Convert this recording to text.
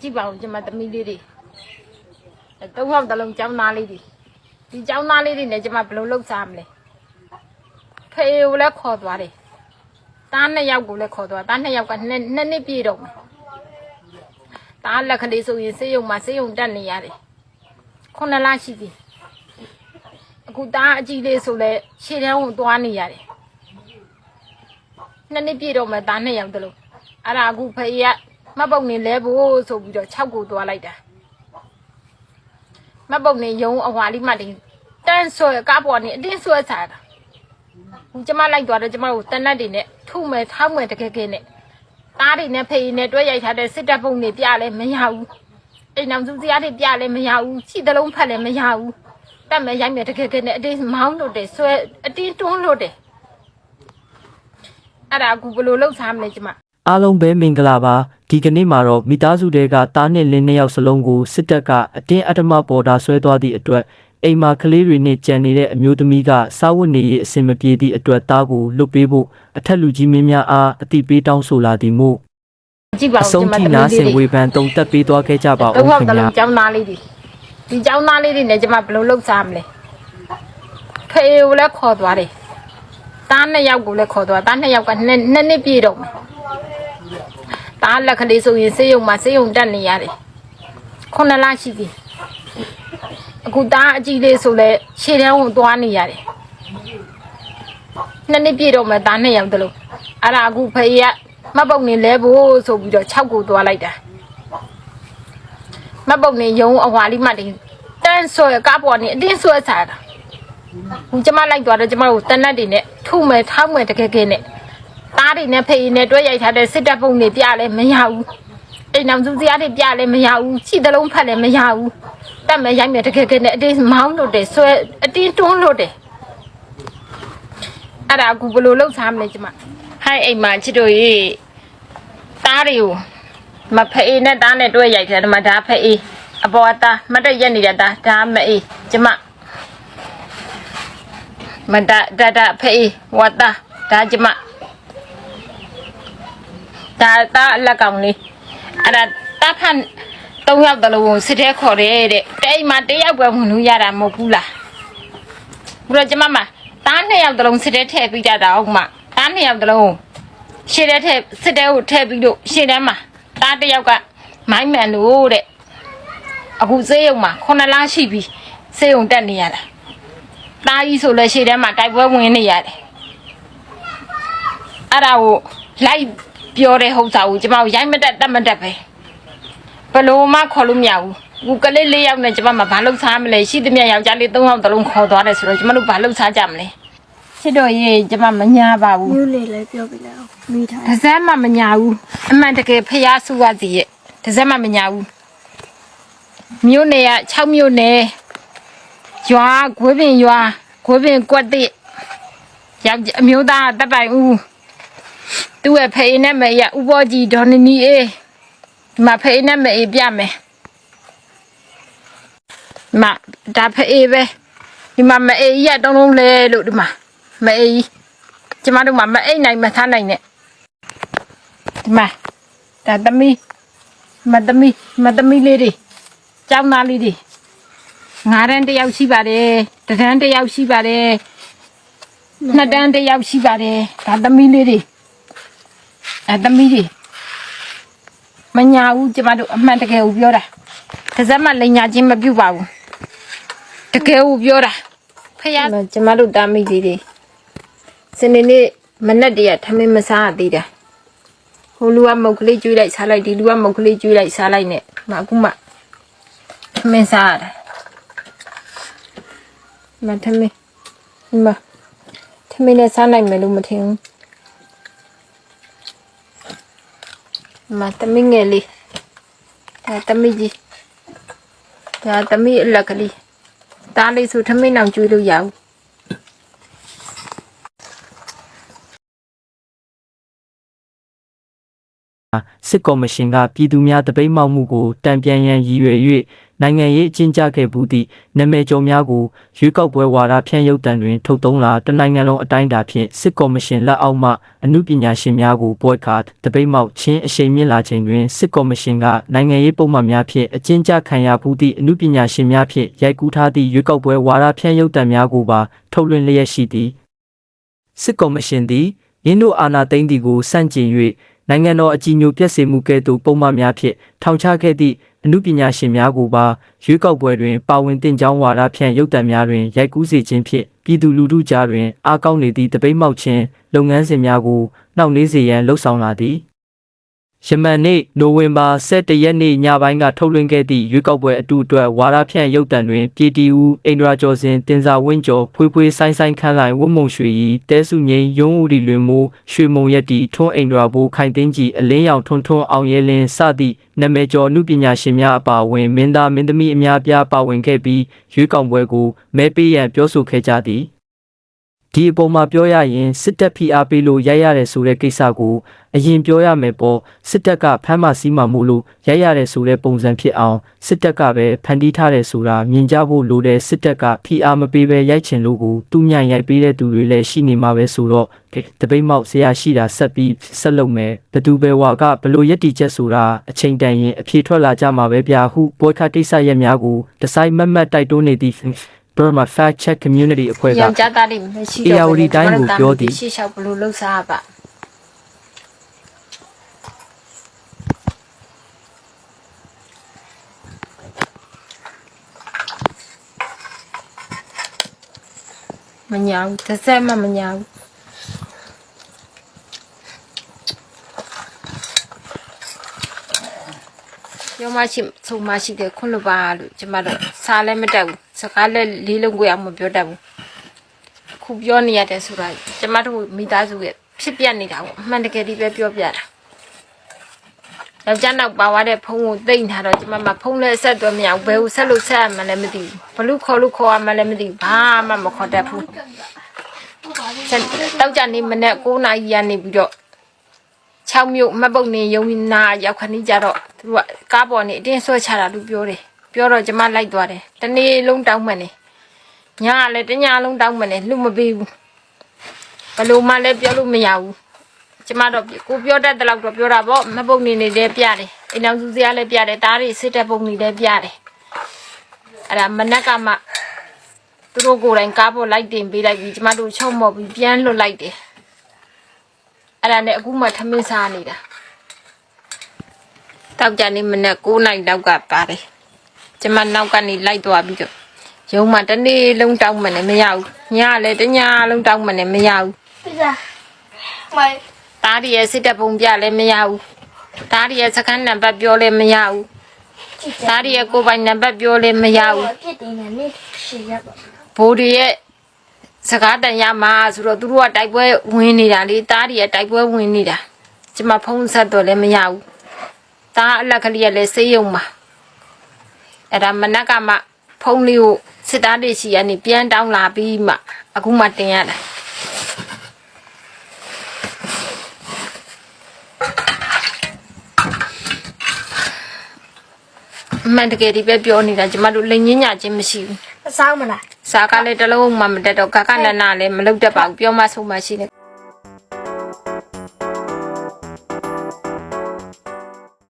ကြည့်ပါဦးကျမသမီးလေးတွေအဲသုံးယောက်တစ်လုံးចောင်းသားလေးတွေဒီចောင်းသားလေးတွေနဲ့ကျမဘယ်လိုလုပ်စားမလဲဖေကိုလည်းခေါ်သွားတယ်တားနှစ်ယောက်ကိုလည်းခေါ်သွားတားနှစ်ယောက်ကနှစ်နှစ်နှစ်ပြည့်တော့မယ်တားလက်ကလေးဆိုရင်စေးရုံမှာစေးရုံတက်နေရတယ်ခုနှစ်လရှိပြီအခုတားအကြီးလေးဆိုလဲရှေ့တန်းကိုသွားနေရတယ်နှစ်နှစ်ပြည့်တော့မယ်တားနှစ်ယောက်တလုံးအဲ့ဒါအခုဖေက မတ်ပုံနေလဲဖို့ဆိုပြီးတော့6ကိုသွားလိုက်တာမတ်ပုံနေယုံအဟွာလေးမှတင်တန်းဆွဲကားပေါ်နေအတင်းဆွဲစားတာဟိုကျမလိုက်သွားတော့ကျမတို့တနတ်တွေနဲ့ထုမယ်ထောက်မယ်တကယ်ကဲနဲ့သားတွေနဲ့ဖေးနဲ့တွဲရိုက်ထားတဲ့စစ်တပ်ပုံတွေပြလဲမရဘူးအိမ်အောင်စုစရာတွေပြလဲမရဘူးခြိတလုံးဖက်လဲမရဘူးတက်မယ်ရိုက်မယ်တကယ်ကဲနဲ့အတင်းမောင်းလို့တယ်ဆွဲအတင်းတွန်းလို့တယ်အဲ့ဒါအခုဘယ်လိုလုပ်စားမလဲကျမ အားလုံးပဲမင်္ဂလာပါဒီကနေ့မှာတော့မိသားစုတွေကတားနဲ့လင်းနှစ်ယောက်စလုံးကိုစစ်တပ်ကအတင်းအဓမ္မပေါ်တာဆွဲသွားသည့်အတွက်အိမ်မှာကလေးတွေနဲ့ကြံနေတဲ့အမျိုးသမီးကစားဝတ်နေရေးအဆင်မပြေသည့်အတွက်တားကိုလွတ်ပေးဖို့အထက်လူကြီးမင်းများအားအတိပေးတောင်းဆိုလာသည်မို့ကြည့်ပါအဦးဆုံးကျမထိသမီးနာလေးဆင်တွေဝေဖန်တုံတက်ပေးသွားခဲ့ကြပါတော့ဦးဟုတ်ခင်တယ်ဗျာလို့ကျောင်းသားလေးတွေဒီကျောင်းသားလေးတွေနဲ့ကျမဘယ်လိုလုပ်စားမလဲဖေကိုလည်းခေါ်သွားတယ်တားနှစ်ယောက်ကိုလည်းခေါ်သွားတားနှစ်ယောက်ကနှစ်နှစ်နှစ်ပြည့်တော့မယ် တားလက်ကလေးဆိုရင်စေးရုံမှာစေးရုံတက်နေရတယ်ခုနှစ်လရှိပြီအခုတားအကြီးလေးဆိုလဲရှေ့တန်းကိုသွားနေရတယ်နှစ်နှစ်ပြည့်တော့မယ်တားနှစ်ယောက်တလုံးအဲ့ဒါအခုဖေကမတ်ပုံနေလဲဖို့ဆိုပြီးတော့6ကိုသွားလိုက်တာမတ်ပုံနေယုံအဟွာလေးမှတင်တန်းဆွဲကားပေါ်နေအတင်းဆွဲစားတာဟိုကျမလိုက်သွားတော့ကျမတို့တနတ်တွေနဲ့ထုမယ်ထောက်မယ်တကယ်ကဲနဲ့ သားတွေနဲ့ဖေးနဲ့တွဲရိုက်ထားတဲ့စစ်တပ်ပုံတွေပြလဲမရဘူးအိမ်အောင်စုစရာတွေပြလဲမရဘူးခြိတလုံးဖက်လဲမရဘူးတက်မယ်ရိုက်မယ်တကယ်ကဲနဲ့အတင်းမောင်းလို့တယ်ဆွဲအတင်းတွန်းလို့တယ်အဲ့ဒါအခုဘယ်လိုလုပ်စားမလဲကျမဟိုင်းအိမ်မှာချစ်တို့ရေသားတွေကိုမဖေးနဲ့တားနဲ့တွဲရိုက်တယ်ဒီမှာဒါဖေးအပေါ်အသားမတ်တက်ရက်နေတဲ့သားဒါမအေးကျမမဒဒဒဖေးဝတ်တာဒါကျမ ဒါတာအလက်ကောင်လေးအဲ့ဒါတာဖန်သုံးယောက်တလုံးစစ်တဲ့ခေါ်တယ်တဲ့တိတ်မှာတယောက်ပဲဝင်လို့ရတာမဟုတ်ဘူးလားဘုရားကျမမတားနှစ်ယောက်တလုံးစစ်တဲ့ထည့်ပြီးကြတာဟုတ်မှာတားနှစ်ယောက်တလုံးရှေ့တဲ့ထက်စစ်တဲ့ကိုထည့်ပြီးလို့ရှေ့တန်းမှာတားတစ်ယောက်ကမိုင်းမှန်လို့တဲ့အခုစေးရုံမှာခုနှစ်လရှိပြီစေးရုံတက်နေရတာတားကြီးဆိုလဲရှေ့တန်းမှာတိုက်ပွဲဝင်နေရတယ်အဲ့ဒါကိုလိုက် ပြောတဲ့ဟုတ်စာကိုကျမတို့ရိုက်မတက်တက်မတက်ပဲဘယ်လို့မှခေါ်လို့မရဘူးအခုကလေးလေးယောက်နဲ့ကျမမဘာလုပ်စားမလဲရှိသမျှယောက်ျားလေး၃ယောက်တလုံးခေါ်သွားတယ်ဆိုတော့ကျမတို့ဘာလုပ်စားကြမလဲချစ်တော်ရေးကျမမညာပါဘူးမျိုးလေလည်းပြောပြလိုက်အောင်မိထားတစ်စက်မှမညာဘူးအမှန်တကယ်ဖျားစုရစီရဲ့တစ်စက်မှမညာဘူးမြို့နယ်က6မြို့နယ်ရွာဂွေးပင်ရွာဂွေးပင်ကွက်တိယောက်ျားအမျိုးသားတပ်ပိုင်ဦး သူ့ရဲ့ဖေးနဲ့မေရဥပေါ်ကြီးဒေါ်နီနီအေးဒီမှာဖေးနဲ့မေပြမယ်ဒီမှာဒါဖေးပဲဒီမှာမအေးရတုံးလုံးလဲလို့ဒီမှာမအေးကျမတို့မှမအိတ်နိုင်မထားနိုင်နဲ့ဒီမှာဒါသမီးမသမီးမသမီးလေးတွေကျောင်းသားလေးတွေငါးတန်းတစ်ယောက်ရှိပါတယ်တစ်တန်းတစ်ယောက်ရှိပါတယ်နှစ်တန်းတစ်ယောက်ရှိပါတယ်ဒါသမီးလေးတွေ အဲသမီးတွေမညာဘူးကျမတို့အမှန်တကယ်ကိုပြောတာတစ်စက်မှလိန်ညာချင်းမပြုတ်ပါဘူးတကယ်ကိုပြောတာဖခင်ကျမတို့တာမိလေးတွေစနေနေ့မနက်တည်းကထမင်းမစားရသေးတာဟိုလူကမုတ်ကလေးကျွေးလိုက်စားလိုက်ဒီလူကမုတ်ကလေးကျွေးလိုက်စားလိုက်နဲ့မအခုမှထမင်းစားရတယ်မထမင်းဒီမထမင်းနဲ့စားနိုင်မယ်လို့မထင်ဘူး မသမီးငယ်လေးဒါသမီးကြီးဒါသမီးအလက်ကလေးဒါလေးဆိုထမင်းအောင်ကျွေးလို့ရအောင်စစ်ကော်မရှင်ကပြည်သူများတပိတ်မှောက်မှုကိုတံပြန်ရန်ရည်ရွယ်၍ နိုင်ငံရေးအကျဉ်းချခဲ့မှုသည့်နာမည်ကျော်များကိုရွေးကောက်ပွဲဝါဒဖြန့်ရုပ်တံတွင် ထုတ်သုံးလာတနိုင်ငံလုံးအတိုင်းအတာဖြင့်စစ်ကော်မရှင်လက်အောက်မှအမှုပညာရှင်များကို boycott တပိတ်မောက်ချင်းအရှိန်မြင့်လာချိန်တွင်စစ်ကော်မရှင်ကနိုင်ငံရေးပုံမှန်များဖြင့်အကျဉ်းချခံရမှုသည့်အမှုပညာရှင်များဖြင့်ရိုက်ကူးထားသည့်ရွေးကောက်ပွဲဝါဒဖြန့်ရုပ်တံများကိုပါထုတ်လွှင့်လျက်ရှိသည်စစ်ကော်မရှင်သည်ရင်းတို့အာဏာသိမ်းသည်ကိုစန့်ကျင်၍နိုင်ငံတော်အကြီးအကျယ်ပြည့်စုံမှုကဲ့သို့ပုံမှန်များဖြင့်ထောင်ချခဲ့သည့် အမှုပညာရှင်များကိုပါရွေးကောက်ပွဲတွင် ပါဝင်တင်ကြောင်းဝါဒဖြန့်ရုပ်တံများတွင်ရိုက်ကူးစေခြင်းဖြင့်ပြည်သူလူထုကြားတွင်အားကောင်းနေသည့်တပိတ်မောက်ခြင်းလုပ်ငန်းစဉ်များကိုနှောင့်နှေးစေရန်လှုံ့ဆော်လာသည် ယမန်နေ့နိုဝင်ဘာ17ရက်နေ့ညပိုင်းကထုတ်လွှင့်ခဲ့သည့်ရွေးကောက်ပွဲအတူအတွက်ဝါရဖြန့်ရုပ်တံတွင်ပြည်တီဦးအိန္ဒြာကျော်စင်တင်စာဝင်းကျော်ဖွေးဖွေးဆိုင်ဆိုင်ခန်းလိုက်ဝတ်မုံရွှေရီတဲစုငိမ့်ရုံးဦးဒီလွင်မိုးရွှေမုံရက်တီထွန်းအိန္ဒြာဘိုးခိုင်သိန်းကြီးအလင်းရောင်ထွန်းထွန်းအောင်ရဲလင်းစသည့်နာမည်ကျော်အမှုပညာရှင်များအပါအဝင်မင်းသားမင်းသမီးအများပြားပါဝင်ခဲ့ပြီးရွေးကောက်ပွဲကိုမဲပေးရန်ပြောဆိုခဲ့ကြသည် ဒီအပေါ်မှာပြောရရင်စစ်တပ်ဖိအားပေးလို့ရိုက်ရတယ်ဆိုတဲ့ကိစ္စကိုအရင်ပြောရမယ်ပေါ့စစ်တပ်ကဖမ်းမစည်းမမှုလို့ရိုက်ရတယ်ဆိုတဲ့ပုံစံဖြစ်အောင်စစ်တပ်ကပဲဖန်တီးထားတယ်ဆိုတာမြင်ကြဖို့လိုတဲ့စစ်တပ်ကဖိအားမပေးပဲရိုက်ချင်လို့ကိုသူ့ညံ့ရိုက်ပေးတဲ့သူတွေလည်းရှိနေမှာပဲဆိုတော့တပိတ်မောက်ဆရာရှိတာဆက်ပြီးဆက်လုပ်မယ်ဘသူပဲဝါကဘလို့ရက်တီချက်ဆိုတာအချိန်တန်ရင်အဖြေထွက်လာကြမှာပဲဗျာဟုဘောခတ်တိဆရက်များကိုဒီဇိုင်းမတ်မတ်တိုက်တွန်းနေသည့် Burma Fact Check Community အဖွဲ့ကယောက်ျားသားတွေမရှိဧရာဝတီတိုင်းကိုပြောသည်ရှေ့လျှောက်ဘလို့လှုပ်ရှားပါမညာဘူးတစ်စက်မှမညာဘူးရောမရှိဆိုမရှိတယ်ခွန်းလို့ပါလို့ကျမတို့စားလည်းမတက်ဘူး စကားလည်းလေးလုံးကိုအောင်မပြောတတ်ဘူးခုပြောနေရတယ်ဆိုတာကျမတို့မိသားစုရဲ့ဖြစ်ပြနေတာပေါ့အမှန်တကယ်ဒီပဲပြောပြတာယောက်ျားနောက်ပါသွားတဲ့ဖုန်းကိုတိတ်ထားတော့ကျမမဖုန်းလည်းဆက်သွဲမရဘူးဘယ်ကိုဆက်လို့ဆက်ရမှလည်းမသိဘူးဘလို့ခေါ်လို့ခေါ်ရမှလည်းမသိဘူးဘာမှမခေါ်တတ်ဘူးဆက်တောက်ကြနေမနေ့9နာရီရနေပြီးတော့6မြို့မှတ်ပုတ်နေရုံနာရောက်ခဏကြတော့သူကကားပေါ်နေအတင်းဆွဲချတာလို့ပြောတယ် ပြောတော့ကျမလိုက်သွားတယ်တနေ့လုံးတောင်းမှန်နေညာကလည်းတညာလုံးတောင်းမှန်နေလှမပေးဘူးဘလို့မှလည်းပြောလို့မရဘူးကျမတော့ကိုပြောတတ်တဲ့လောက်တော့ပြောတာပေါ့မှတ်ပုတ်နေနေလည်းပြတယ်အိမ်အောင်စုစရာလည်းပြတယ်တားတွေစစ်တဲ့ပုံတွေလည်းပြတယ်အဲ့ဒါမနက်ကမှသူတို့ကိုယ်တိုင်ကားပေါ်လိုက်တင်ပေးလိုက်ပြီးကျမတို့ချုံမော်ပြီးပြန်လွတ်လိုက်တယ်အဲ့ဒါနဲ့အခုမှထမင်းစားနေတာတောက်ကြနေမနေ့9နိုင်လောက်ကပါတယ် ကျမနောက်ကနေလိုက်သွားပြီးတော့ရုံးမှတနေ့လုံးတောင်းမှလည်းမရဘူးညလည်းတညလုံးတောင်းမှလည်းမရဘူးပြဇာမိုင်တားရီရဲ့စစ်တပ်ပုံပြလည်းမရဘူးတားရီရဲ့စကန်နံပါတ်ပြောလည်းမရဘူးကြည့်တားရီရဲ့ကိုယ်ပိုင်နံပါတ်ပြောလည်းမရဘူးပြစ်တင်နေနေရှေ့ရပါဘိုးတွေရဲ့စကားတန်ရမှာဆိုတော့သူတို့ကတိုက်ပွဲဝင်နေတာလေတားရီရဲ့တိုက်ပွဲဝင်နေတာကျမဖုံးဆက်တော့လည်းမရဘူးတားအလက်ကလေးကလည်းစေးရုံမှာ အဲ့ဒါမနက်ကမှဖုံးလေးကိုစစ်သားတွေရှိရနေပြန်တောင်းလာပြီးမှအခုမှတင်ရတာအမှန်တကယ်ဒီပဲပြောနေတာကျမတို့လိန်ညင်းညာချင်းမရှိဘူးအဆောင်မလားစားကလည်းတစ်လုံးမှမတက်တော့ကကနနလည်းမလုပ်တတ်ပါဘူးပြောမှဆုံးမှရှိတယ်